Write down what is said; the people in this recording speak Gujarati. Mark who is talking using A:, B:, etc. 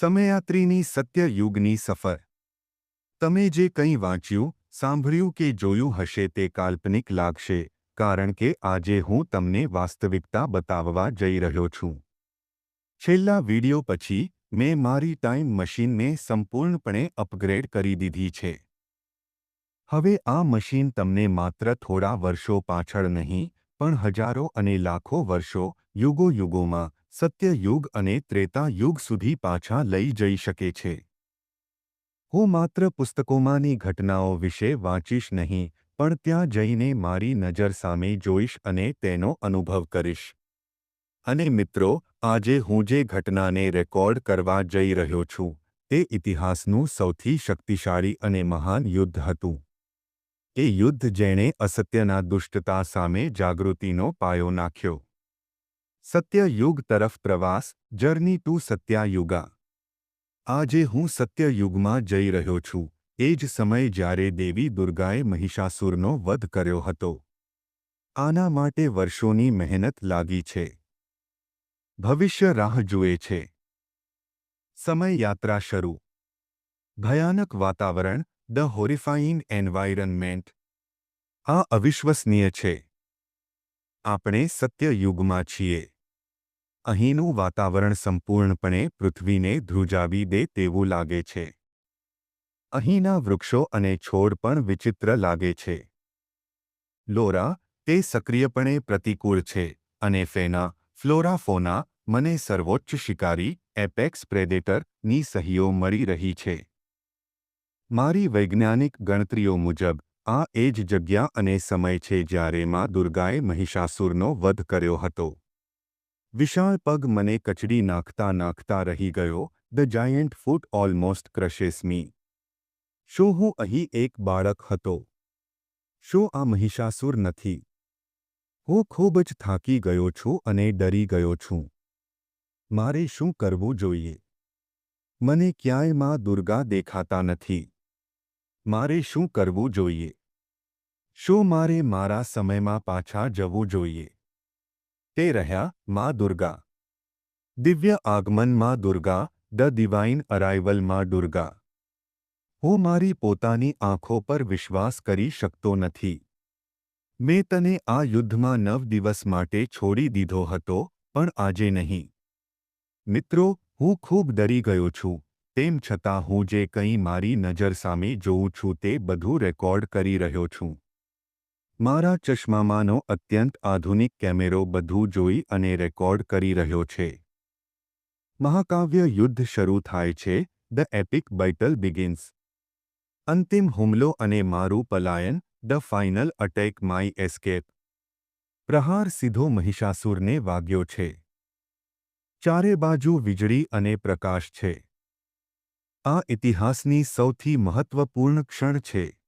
A: સમયાત્રીની સત્યયુગની સફર. તમે જે કંઈ વાંચ્યું, સાંભળ્યું કે જોયું હશે તે કાલ્પનિક લાગશે, કારણ કે આજે હું તમને વાસ્તવિકતા બતાવવા જઈ રહ્યો છું. છેલ્લા વિડિયો પછી, મેં મારી ટાઈમ મશીનને સંપૂર્ણપણે અપગ્રેડ કરી દીધી છે. હવે આ મશીન તમને માત્ર થોડા વર્ષો પાછળ નહીં, પણ હજારો અને લાખો વર્ષો યુગો યુગોમાં સત્યયુગ અને ત્રેતા યુગ સુધી પાછા લઈ જઈ શકે છે. હું માત્ર પુસ્તકોમાંની ઘટનાઓ વિશે વાંચીશ નહીં, પણ ત્યાં જઈને મારી નજર સામે જોઈશ અને તેનો અનુભવ કરીશ. અને મિત્રો, આજે હું જે ઘટનાને રેકોર્ડ કરવા જઈ રહ્યો છું, તે ઇતિહાસનું સૌથી શક્તિશાળી અને મહાન યુદ્ધ હતું. એ યુદ્ધ જેણે અસત્યના દુષ્ટતા સામે જાગૃતિનો પાયો નાખ્યો. સત્યયુગ તરફ પ્રવાસ, જર્ની ટુ સત્યાયુગા. આજે હું સત્યયુગમાં જઈ રહ્યો છું. એ જ સમય જ્યારે દેવી દુર્ગાએ મહિષાસુરનો વધ કર્યો હતો. આના માટે વર્ષોની મહેનત લાગી છે. ભવિષ્ય રાહ જુએ છે. સમય યાત્રા શરૂ. ભયાનક વાતાવરણ, ધ હોરિફાઇંગ એન્વાયરનમેન્ટ. આ અવિશ્વસનીય છે. આપણે સત્યયુગમાં છીએ. અહીંનું વાતાવરણ સંપૂર્ણપણે પૃથ્વીને ધ્રુજાવી દે તેવું લાગે છે. અહીંના વૃક્ષો અને છોડ પણ વિચિત્ર લાગે છે. લોરા તે સક્રિયપણે પ્રતિકૂળ છે અને ફેના, ફ્લોરાફોના મને સર્વોચ્ચ શિકારી, એપેક્સ પ્રેડેટરની સહીઓ મળી રહી છે. મારી વૈજ્ઞાનિક ગણતરીઓ મુજબ, આ એ જ જગ્યા અને સમય છે જ્યારે માં દુર્ગાએ મહિષાસુરનો વધ કર્યો હતો. વિશાળ પગ મને કચડી નાખતા નાખતા રહી ગયો the giant foot almost crushes me શું હું અહીં એક બાળક હતો શું આ મહિષાસુર નથી હું ખૂબ જ થાકી ગયો છું અને ડરી ગયો છું મારે શું કરવું જોઈએ મને ક્યાંયમાં દુર્ગા દેખાતા નથી મારે શું કરવું જોઈએ શું મારે મારા સમયમાં પાછા જવું જોઈએ તે રહ્યા, મા દુર્ગા. દિવ્ય આગમન, માં દુર્ગા ધ ડિવાઇન અરાઇવલમાં દુર્ગા. હું મારી પોતાની આંખો પર વિશ્વાસ કરી શકતો નથી. મેં તને આ યુદ્ધમાં નવ દિવસ માટે છોડી દીધો હતો, પણ આજે નહીં. મિત્રો, હું ખૂબ ડરી ગયો છું, તેમ છતાં હું જે કંઈ મારી નજર સામે જોઉં છું તે બધું રેકોર્ડ કરી રહ્યો છું. મારા ચશ્મામાંનો અત્યંત આધુનિક કેમેરો બધું જોઈ અને રેકોર્ડ કરી રહ્યો છે. મહાકાવ્ય યુદ્ધ શરૂ થાય છે, ધ એપિક બેટલ બિગિન્સ. અંતિમ હુમલો અને મારું પલાયન, the final attack my escape. પ્રહાર સીધો મહિષાસુરને વાગ્યો છે. ચારે બાજુ વીજળી અને પ્રકાશ છે. આ ઇતિહાસની સૌથી મહત્વપૂર્ણ ક્ષણ છે.